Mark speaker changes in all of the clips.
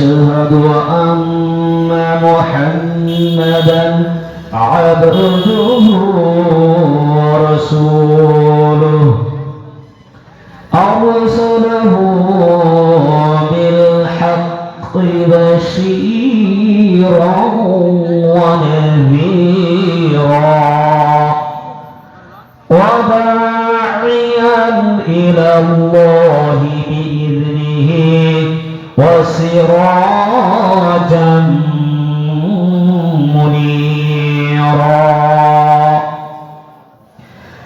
Speaker 1: ونشهد أن محمدا عبده ورسوله. أرسله بالحق بشيرا ونذيرا. وداعيا إلى الله وسراجا منيرا.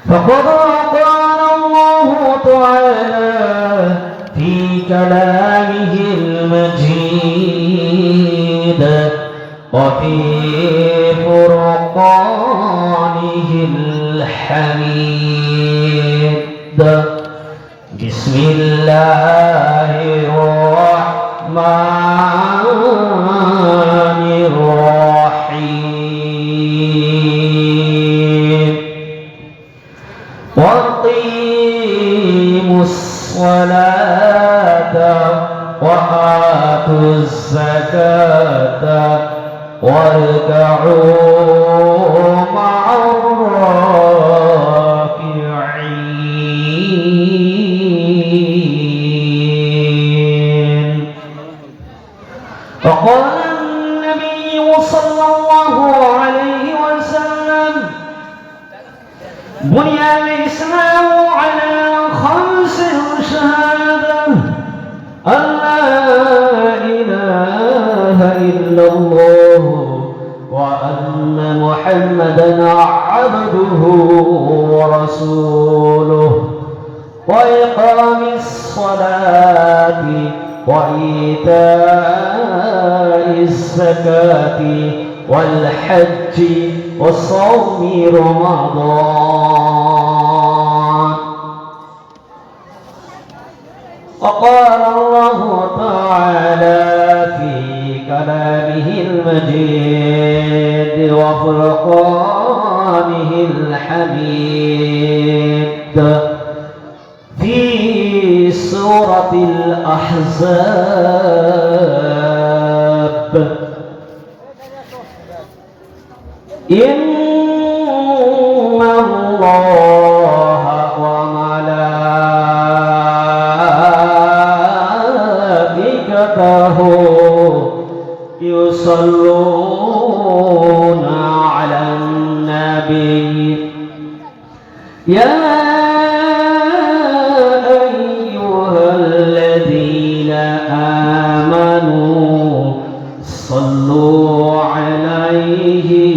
Speaker 1: فقد قال الله تعالى في كلامه المجيد وفي فرقانه الحميد. بسم الله وقال الله تعالى في كلامه المجيد وفرقانه الحميد. في سورة الأحزاب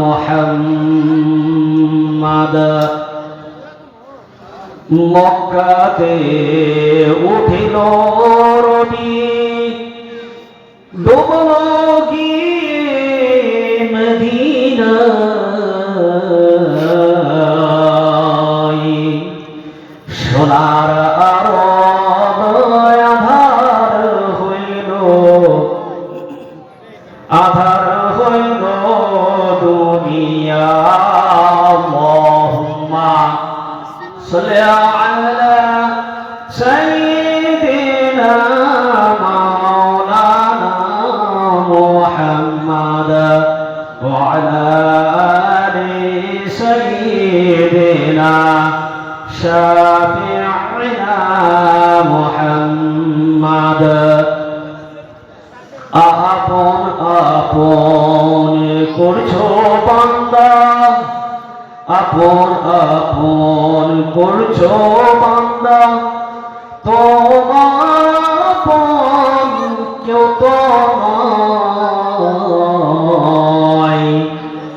Speaker 1: মোহাম্মদ। মক্কাতে উঠিল রবি। ডুবল গিয়ে মদিনা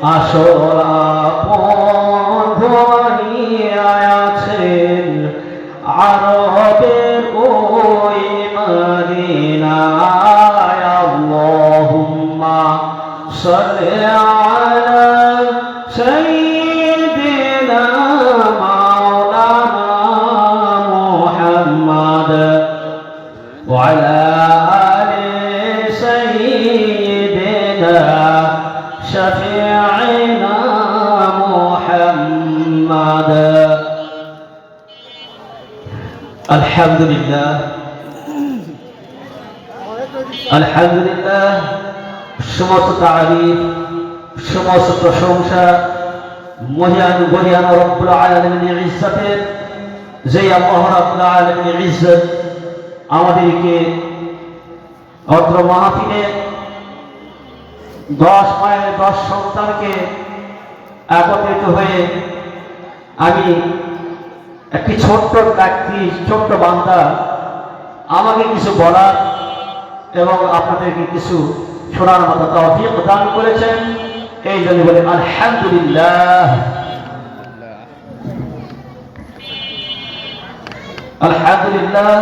Speaker 1: আসল الحمد لله الحمد لله সমস্ত তারিফ সমস্ত প্রশংসা মহিয়ান বহিয়ান রব্বুল আলামিনের ইজ্জতের যে আল্লাহ রাব্বুল আলামিনের ইজ্জত আমাদেরকে অত্র মাহফিলে দশ মায়ের দশ সন্তানকে একত্রিত হয়ে আমি একটি ছোট্ট ব্যক্তি, ছোট্ট বান্দা আমাকে কিছু বলার এবং আপনাদেরকে কিছু শোনার মতো তৌফিক দান করেছেন। এই জন্য বলে, আলহামদুলিল্লাহ। আলহামদুলিল্লাহ।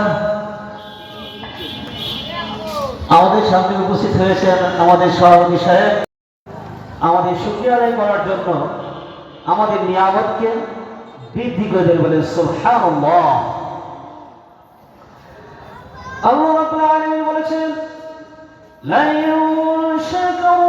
Speaker 1: আমাদের সামনে উপস্থিত হয়েছেন আমাদের সভাপতি সাহেব। আমাদের শুক্রিয়া আদায় করার জন্য আমাদের নিয়ামতকে বৃদ্ধি করে বলে সুবহানাল্লাহ। আল্লাহ রাব্বুল আলামিন বলেছেন লা ইউশাকারু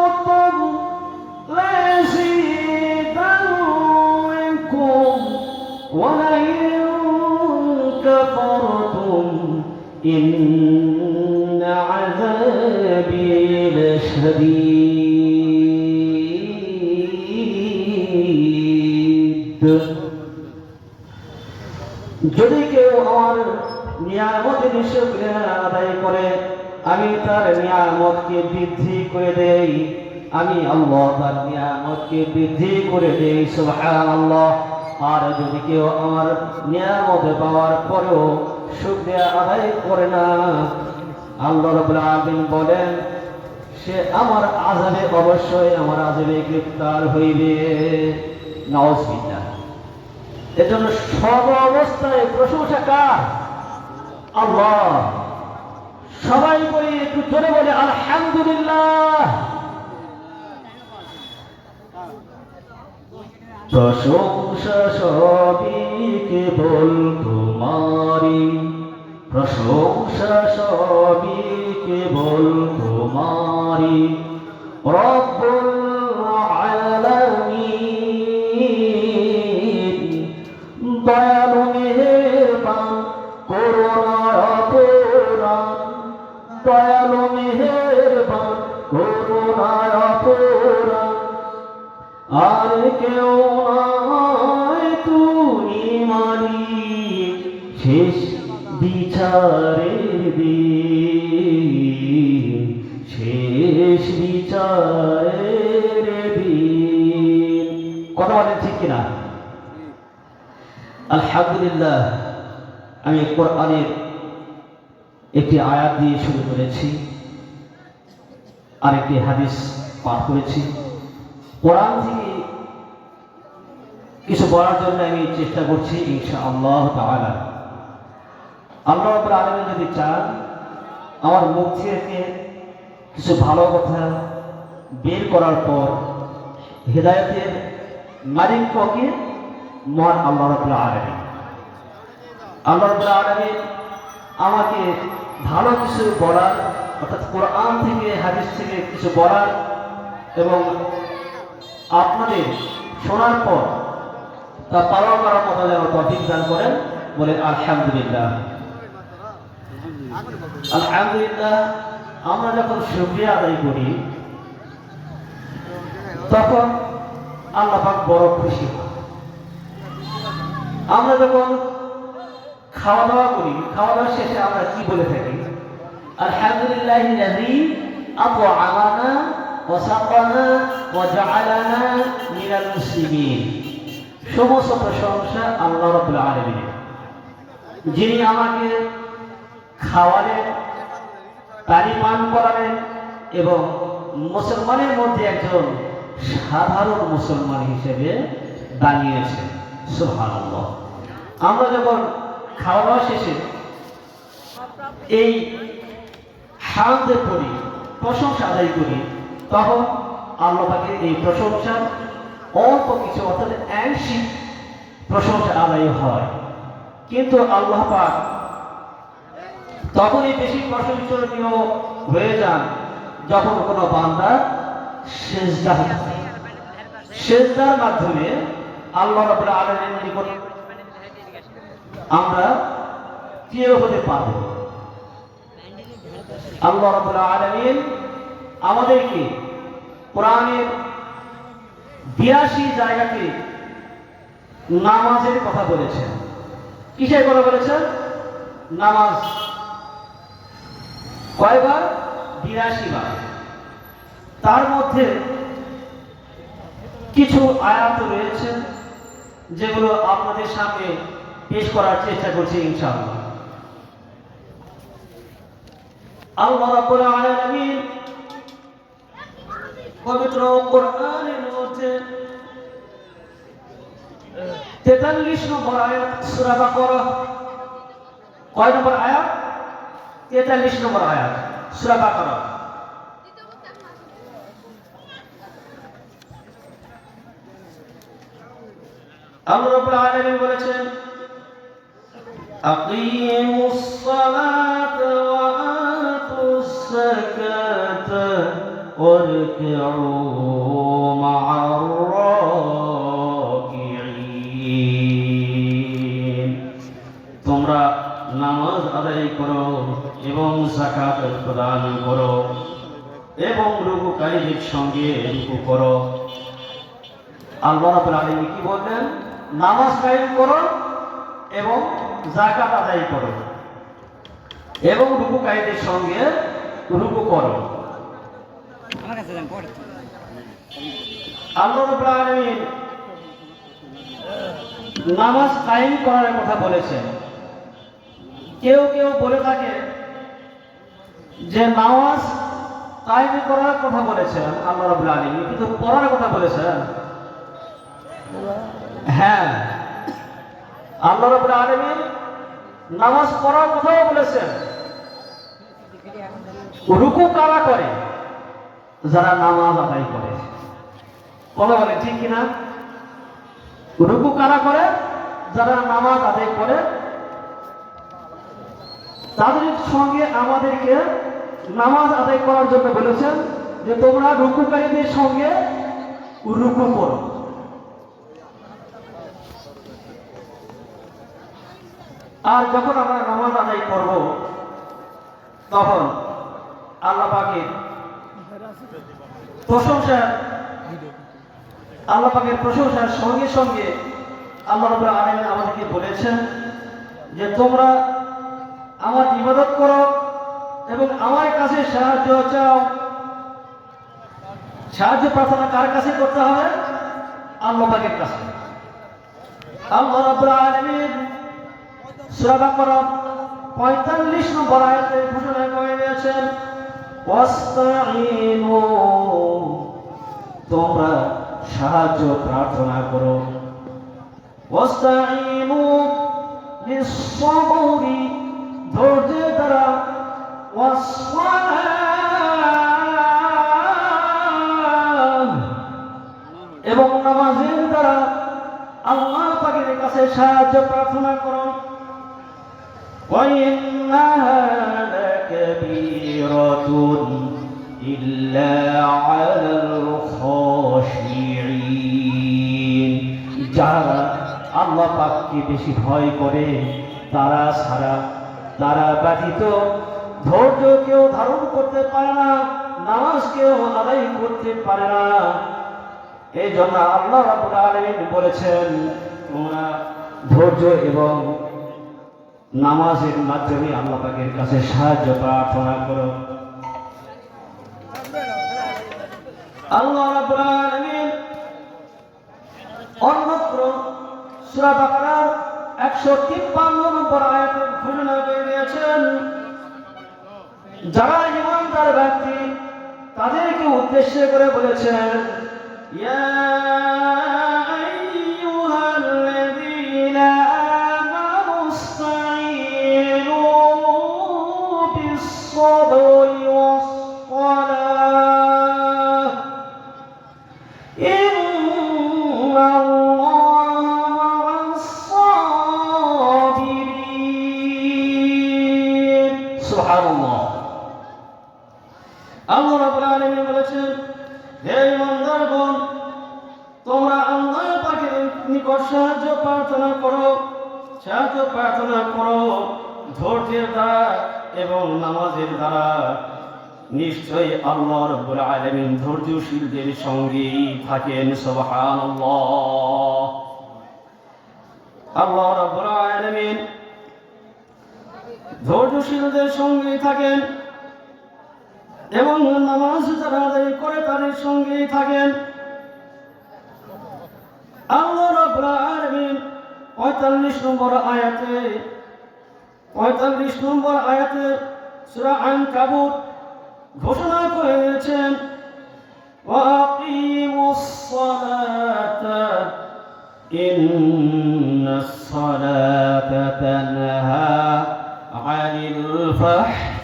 Speaker 1: যদি কেউ আমার শুকরিয়া আদায় করে, আমি তার নিয়ামতকে বৃদ্ধি করে দেই। আমি আল্লাহ তার নিয়ামতকে বৃদ্ধি করে দেই, সুবহানাল্লাহ। আর যদি কেউ আমার নিয়ামত পাওয়ার পরেও শুকরিয়া আদায় করে না, আল্লাহ রাব্বুল আলামিন বলেন, সে আমার আযাবে অবশ্যই আমার আযাবে গ্রেফতার হইবে। নাউজুবিল্লাহ। এজন্য সব অবস্থায় প্রশংসা কার? আল্লাহ। সবাই বলি, একটু জোরে বলে, আলহামদুলিল্লাহ। প্রশংসা সবই কেবল তোমারি প্রশংসা সবই কেবল তোমারি রব্বুল আর কেউ নয় তুমি শেষ বিচারের দিন শেষ বিচারের দিন কথা বলেন ঠিক কিনা? আলহামদুলিল্লাহ, আমি কোরআনের একটি আয়াত দিয়ে শুরু করেছি। আরেকটি হাদিস পাঠ করেছি। কোরআন থেকে কিছু বলার জন্য আমি চেষ্টা করছি ইনশা আল্লাহ তাআলা। আল্লাহ রাব্বুল আলামিন যদি চান, আমার মুখ থেকে কিছু ভালো কথা বের করার পর, হেদায়তের মালিক পকে মহান আল্লাহ রাব্বুল আলামিন। আল্লাহ আলামিন আমাকে ভালো কিছু বলার, অর্থাৎ কোরআন থেকে, হাদিস থেকে কিছু বলার এবং আপনাদের শোনার পর তা পালন করার মতো যেন টপিক দান করেন বলে আলহামদুলিল্লাহ। আলহামদুলিল্লাহ, আমরা যখন শুক্রিয়া আদায় করি, তখন আল্লাপাক বড় খুশি হয়। আমরা যখন খাওয়া দাওয়া করি খাওয়া দাওয়া শেষে আমরা কি বলে থাকি? আলহামদুলিল্লাহ আতো আলানা وسقنا وجعلنا من المسلمين সমস্ত প্রশংসা আল্লাহ রাব্বুল আলামিনের যিনি আমাকে খাওয়ালেন পানি পান করালেন এবং মুসলমানের মধ্যে একজন সাধারণ মুসলমান হিসেবে দাঁড়িয়েছে সুবহানাল্লাহ আমরা যখন খাওয়া দাওয়া শেষে এই হামদে করি প্রশংসা আদায় করি তখন আল্লাহ পাকে এই প্রশংসার অল্প কিছু, অর্থাৎ অ্যাংশি প্রশংসা আদায় হয়। কিন্তু আল্লাহ পাক তখনই বেশি প্রশংসনীয় হয়ে যান যখন কোনো বান্দা সেজদা সেজদার মাধ্যমে আল্লাহ রাব্বুল আলামিনের নিকট আমরা প্রিয় হতে পারব। আল্লাহ রাব্বুল আলামিন আমাদেরকে কোরআনের বিরাশি জায়গাতে নামাজের কথা বলেছেন। কিসের কথা বলেছেন? নামাজ। কয়বার? বিরাশি বার তার মধ্যে কিছু আয়াত রয়েছে যেগুলো আপনাদের সামনে পেশ করার চেষ্টা করছি ইনশাআল্লাহ। আল্লাহ রাব্বুল আলামিন পবিত্র কোরআনের মধ্যে 43 নম্বর আয়াত, সূরা বাকারা। কয় নম্বর আয়াত? 43 নম্বর আয়াত, সূরা বাকারা। আল্লাহ রাব্বুল আলামিন বলেছেন, আকিমুস সালাত ওয়া আতুস ওয়ারকিউ মা'আর রাকিঈন তোমরা নামাজ আদায় করো এবং যাকাত প্রদান করো এবং রুকুকারীদের সঙ্গে রুকু করো। আল্লাহ রাব্বুল আলামিন কি বললেন? নামাজ কায়েম করো এবং যাকাত আদায় করো এবং রুকুকারীদের সঙ্গে রুকু করো। নামাজ কায়েম করার কথা বলেছেন। কেউ কেউ বলে থাকে যে নামাজ কায়েম করার কথা বলেছেন আল্লাহ রাব্বুল আলামিন, কিন্তু পড়ার কথা বলেছেন। হ্যাঁ আল্লাহ রাব্বুল আলামিন নামাজ পড়ার কথাও বলেছেন। রুকু কারা করে? যারা নামাজ আদায় করে। কথা বলে ঠিক কিনা? রুকু কারা করে? যারা নামাজ আদায় করে, তাদের সঙ্গে আমাদেরকে নামাজ আদায় করার জন্য বলেছেন যে, তোমরা রুকুকারীদের সঙ্গে রুকু করো। আর যখন আমরা নামাজ আদায় করব, তখন আল্লাহ পাকের প্রশংসা, আল্লাহ পাকের প্রশংসার সঙ্গে সঙ্গে আল্লাহ রাব্বুল আলামিন আমাদেরকে বলেছেন যে তোমরা আমার ইবাদত করো এবং আমার কাছে সাহায্য চাও। সাহায্য প্রার্থনা কার কাছে করতে হবে? আল্লাহ পাকের কাছে। আল্লাহ রাব্বুল আলামিন সূরা বাকারা 45 নম্বর আয়াতে ঘোষণা করে দিয়েছেন তোমরা সাহায্য প্রার্থনা করো واستعينوا بالصبر ধৈর্যের দ্বারা والصلاة এবং নামাজের দ্বারা আল্লাহ পাকের কাছে সাহায্য প্রার্থনা করুন وإنها لكبيرة إلا على الخاشعين যারা আল্লাহ পাককে বেশি ভয় করে, তারা ছাড়া, তারা ব্যতীত ধৈর্য কেউ ধারণ করতে পারে না, নামাজ কেউ আদায় করতে পারে না। এই জন্য আল্লাহ বলেছেন, তোমরা ধৈর্য এবং নামাজের মাধ্যমে আল্লাহ পাকের কাছে সাহায্য প্রার্থনা করো। আল্লাহ রাব্বুল আলামিন অন্যত্র সূরা বাকারার 153 নম্বর আয়াতে ঘোষণা করে দিয়েছেন, যারা ইমানদার ব্যক্তি তাদেরকে উদ্দেশ্য করে বলেছেন, ইয়া সাহায্য প্রার্থনা করো, সাহায্য প্রার্থনা করো, ধৈর্যের দ্বারা এবং নামাজের দ্বারা। নিশ্চয়ই আল্লাহ রাব্বুল আলামিন ধৈর্যশীলদের সঙ্গেই থাকেন, সুবহানাল্লাহ। আল্লাহ রাব্বুল আলামিন ধৈর্যশীলদের সঙ্গেই থাকেন এবং নামাজ যারা আদায় করে তাদের সঙ্গেই থাকেন। আল্লাহ রাব্বুল আলামিন 45 নম্বর আয়াতে 45 নম্বর আয়াতে সূরা আনকাবুত ঘোষণা করেছেন ওয়াকিমুস সালাতা ইন্নাস সালাতা তানহা আনিল ফাহশ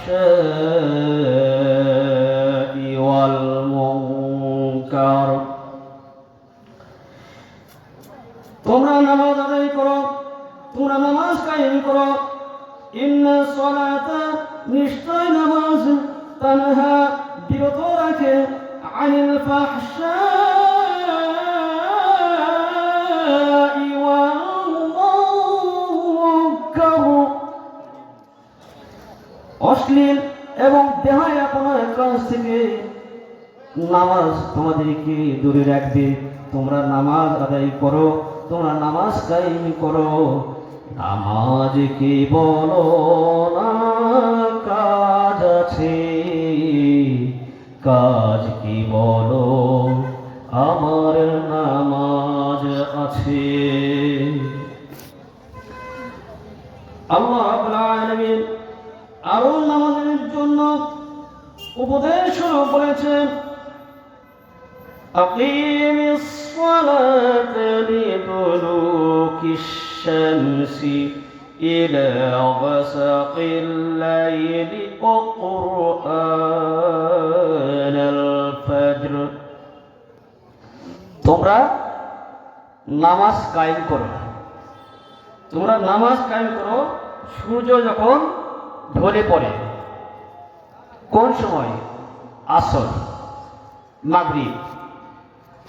Speaker 1: দূরে রাখবে তোমরা নামাজ আদায় করো, তোমরা নামাজ কায়েম করো। নামাজ কি বলো না? কাজ আছে। কাজ কি বলো? আমার নামাজ আছে। আল্লাহ আরও নামাজের জন্য উপদেশ বলেছেন أقيم الصلاة لدلوك الشمس إلى غسق الليل وقرآن الفجر তোমরা নামাজ কায়েম করো তোমরা নামাজ কায়েম করো সূর্য যখন ঢলে পড়ে কোন সময় আসর মাগরিব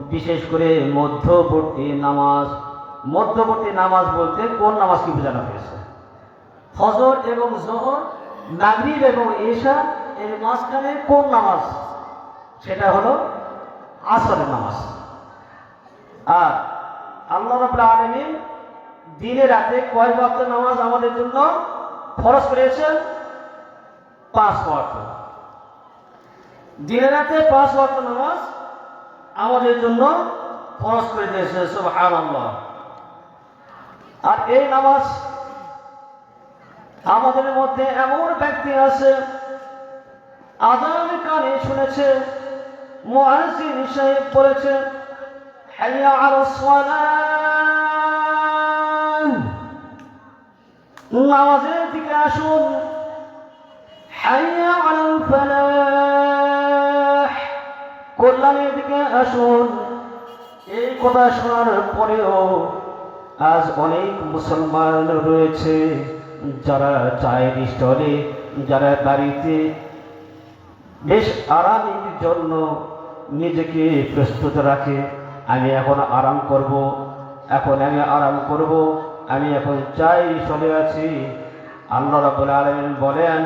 Speaker 1: বিশেষ করে মধ্যবর্তী নামাজ। মধ্যবর্তী নামাজ বলতে কোন নামাজকে বোঝানো হয়েছে? ফজর এবং জোহর, মাগরিব এবং এশা এর মাঝখানে কোন নামাজ? সেটা হলো আসরের নামাজ। আর আল্লাহ আলামিন দিনে রাতে কয় ওয়াক্ত নামাজ আমাদের জন্য খরচ করেছেন? পাঁচ ওয়াক্ত। দিনে রাতে পাঁচ ওয়াক্ত নামাজ আমাদের জন্য খরচ করে দিয়েছে, সুবহানাল্লাহ। আর এই নামাজ আমাদের মধ্যে এমন ব্যক্তি আছে আজান কানে শুনেছে মুয়াজ্জিন সাহেব বলেছে, হাইয়া সালাম। নামাজের দিকে আসুন। হাইয়া ফালাহ কল্যাণের দিকে আসুন। এই কথা শোনার পরেও আজ অনেক মুসলমান রয়েছে, যারা চায়ের স্টলে, যারা বাড়িতে বেশ আরামের জন্য নিজেকে প্রস্তুত রাখে। আমি এখন আরাম করব, এখন আমি আরাম করব, আমি এখন চাই চলে আছি। আল্লাহ রাবুল আলমিন বলেন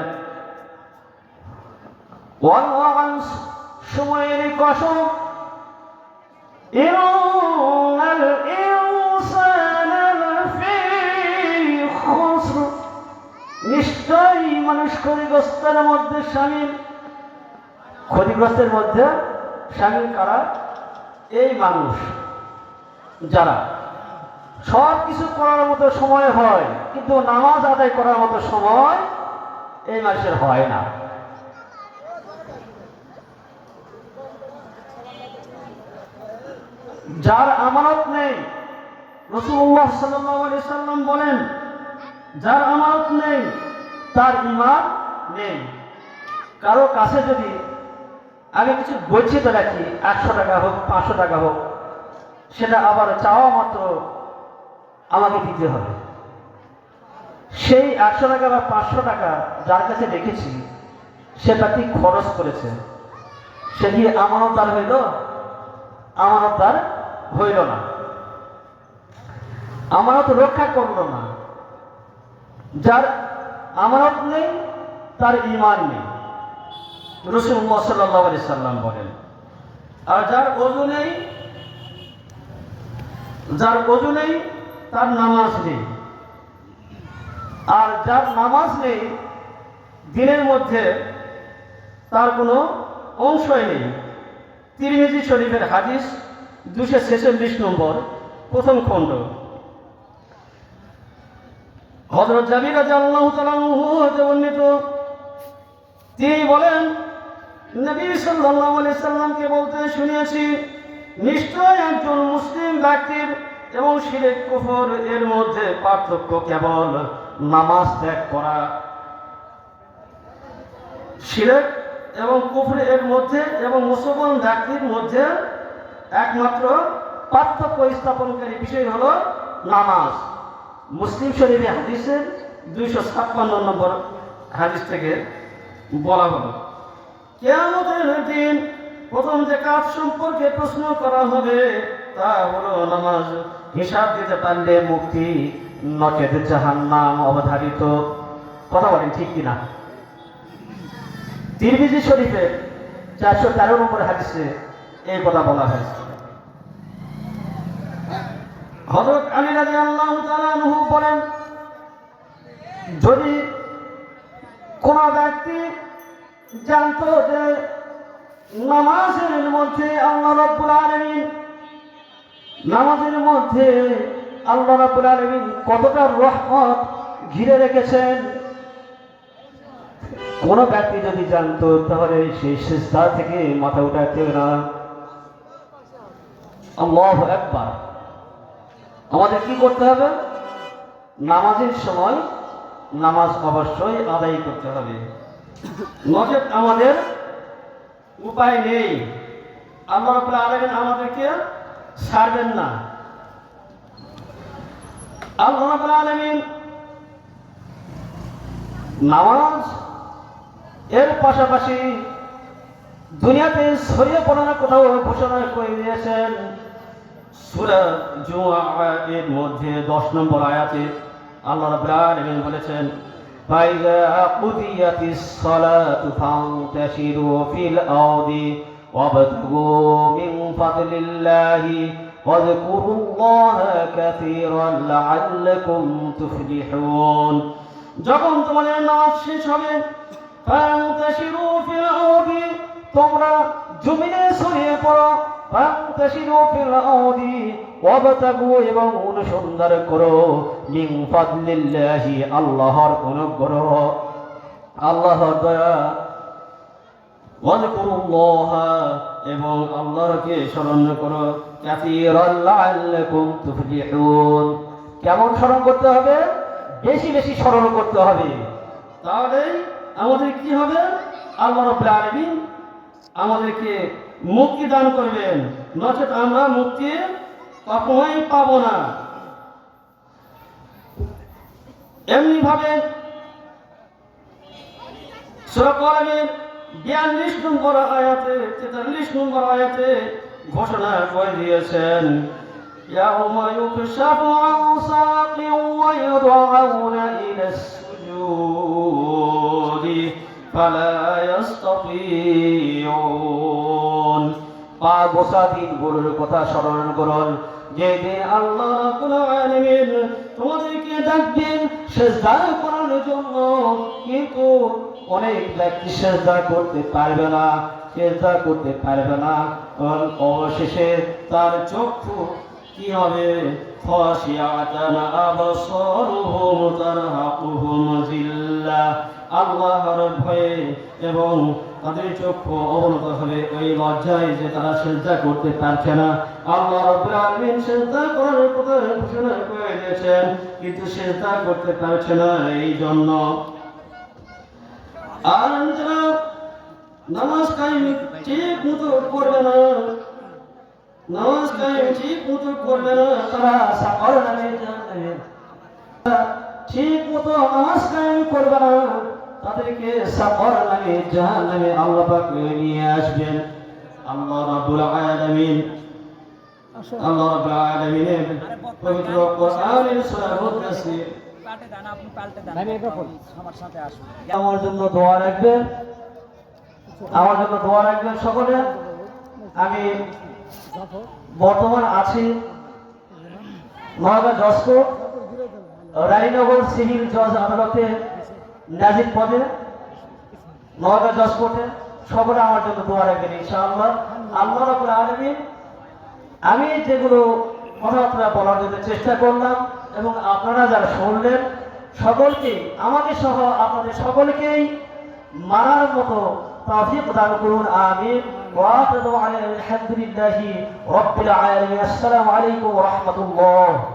Speaker 1: সময়ের কসম। নিশ্চয়ই মানুষ ক্ষতিগ্রস্তের মধ্যে স্বামী ক্ষতিগ্রস্তের মধ্যে স্বামী কারা? এই মানুষ। যারা সব কিছু করার মতো সময় হয়, কিন্তু নামাজ আদায় করার মতো সময় এই মাসের হয় না। যার আমানত নেই রসুল্লাহ সাল্লাম বলেন, যার আমানত নেই, তার ইমান নেই। কারও কাছে যদি আমি কিছু গচ্ছিত রাখি, একশো টাকা হোক, পাঁচশো টাকা হোক, সেটা আবার চাওয়া মাত্র আমাকে দিতে হবে। সেই একশো টাকা বা পাঁচশো টাকা যার কাছে রেখেছি, সে ব্যক্তি খরচ করেছে। সে কি আমানত তার হইল? আমানত তার হইল না। আমানত রক্ষা করল না। যার আমানত নেই, তার ইমান নেই। রসুল্লাহ সাল্লাহ আলি সাল্লাম বলেন, আর যার অজু নেই, যার অজু নেই, তার নামাজ নেই। আর যার নামাজ নেই, দিনের মধ্যে তার কোনো অংশই নেই। তিরমিজি শরীফের হাদিস দুশো ছেচল্লিশ নম্বর, প্রথম খণ্ড। হজরত জাবির আল্লাহ হতে তিনি বলেন, নবী সাল্লাল্লাহু আলাইহি সাল্লামকে বলতে শুনিয়েছি, নিশ্চয় একজন মুসলিম ব্যক্তির এবং শিরেক কুফর এর মধ্যে পার্থক্য কেবল নামাজ ত্যাগ করা। শিরেক এবং কুফর এর মধ্যে এবং মুসলমান ব্যক্তির মধ্যে একমাত্র পার্থক্য স্থাপনকারী বিষয় হলো নামাজ। মুসলিম শরীফে হাদিসের দুইশো ছাপ্পান্ন নম্বর হাদিস থেকে বলা হলো, কেয়ামতের দিন প্রথম যে কাজ সম্পর্কে প্রশ্ন করা হবে তা হলো নামাজ। হিসাব দিতে পারলে মুক্তি, নচেত জাহান নাম অবধারিত। কথা বলেন ঠিক কিনা? তিরমিজি শরীফে চারশো তেরো নম্বর হাদিসে এই কথা বলা হয়েছে। হজরত আলী রাজি আল্লাহ তালানহু বলেন, যদি কোন ব্যক্তি জানতো যে নামাজের মধ্যে আল্লাহ রব্বুল আলমিন, নামাজের মধ্যে আল্লাহ রব্বুল আলমিন কতটা রহমত ঘিরে রেখেছেন? কোন ব্যক্তি যদি জানতো, তাহলে সেই সিস্তা থেকে মাথা উঠাতে না। আল্লাহ একবার আমাদের কি করতে হবে? নামাজের সময় নামাজ অবশ্যই আদায় করতে হবে। নজর আমাদের উপায় নেই। আল্লাহ আলামিন আমাদেরকে ছাড়বেন না। আল্লাহ আলামিন নামাজ এর পাশাপাশি দুনিয়াতে ছড়িয়ে পড়ানোর কোথাও ঘোষণা করে দিয়েছেন। সূরা জুমআ এর মধ্যে 10 নম্বর আয়াতে আল্লাহ রাব্বুল আলামিন বলেছেন فإذا قضيت الصلاة فانتشروا في الأرض وابتغوا من فضل الله واذكروا الله كثيرا لعلكم تفلحون যখন তোমাদের নাচ শেষ হবে ফান্তাশিরু ফিল আরদি তোমরা জমিনে ছড়িয়ে পড়ো ফান্তাশিরু ফিল আরদি ওয়াবতাগু এবং অনুসন্ধান করো। মিন ফাদলিল্লাহি, আল্লাহর অনুগ্রহ। আল্লাহর দয়া। ওয়াজকুরুল্লাহ এবং আল্লাহকে স্মরণ করো। কাসীরান লাআল্লাকুম তুফলিহুন। কেমন স্মরণ করতে হবে? বেশি বেশি স্মরণ করতে হবে। তাহলে আমাদের কি হবে? আল্লাহ আমাদেরকে মুক্তি দান করবেন নচেত আমরা মুক্তি কখনোই পাবো না এমনি ভাবে সুরকলামের বিয়াল্লিশ নম্বর আয়াতে তেতাল্লিশ নম্বর আয়াতে ঘোষণা করে দিয়েছেন يوم يكشف عن ساق ويدعون إلى السجود فلا يستطيعون পা গোসা দিনগুলোর কথা স্মরণ করুন যেদিন আল্লাহ রাব্বুল আলামিন তোমাদেরকে ডাকবেন সেজদা করার জন্য কিন্তু অনেক ব্যক্তি সেজদা করতে পারবে না সেজদা করতে পারবে না কারণ অবশেষে তার চক্ষু কি হবে? আল্লাহর ভয়ে এবং তাদের চক্ষু অবনত হবে ওই লজ্জায় যে তারা করতে পারছে না। আল্লাহ করার কথা ঘোষণা করে দিয়েছেন, কিন্তু করতে পারছে না এই জন্য আর যারা নামাজ ঠিক মতো করবে না। নামাজ কায়েম ঠিক মতো করবে না তারা সাকর নামে ঠিক মতো নামাজ কায়েম করবে না তাদেরকে সাকর নামে জাহান্নামে আল্লাহ পাক নিয়ে আসবেন। আল্লাহ রাব্বুল আলামিন আল্লাহ রাব্বুল আলামিনের পবিত্র কোরআনের সূরা বলতেছে
Speaker 2: পাল্টে দেন আপনি পাল্টে দেন আমার সাথে আসুন।
Speaker 1: আমার জন্য দোয়া রাখবেন। আমার জন্য দোয়া রাখবেন সকলে। আমি বর্তমান আছি নয়গা জসকোট রানীনগর সিভিল জজ আদালতে নাজির পদে। নয়গা জসকোটে সবরা আমার জন্য দোয়া রাখবেন ইনশাআল্লাহ। আল্লাহ রাবুল আলমিন, আমি যেগুলো কথাবার্তা বলার জন্য চেষ্টা করলাম এবং আপনারা যারা শুনলেন, সকলকে, আমাকে সহ আপনাদের সকলকেই মানার মতো তৌফিক দান করুন আমিন ওয়া আলহামদুলিল্লাহি রাব্বিল আলামিন আসসালামু আলাইকুম ওয়া রাহমাতুল্লাহ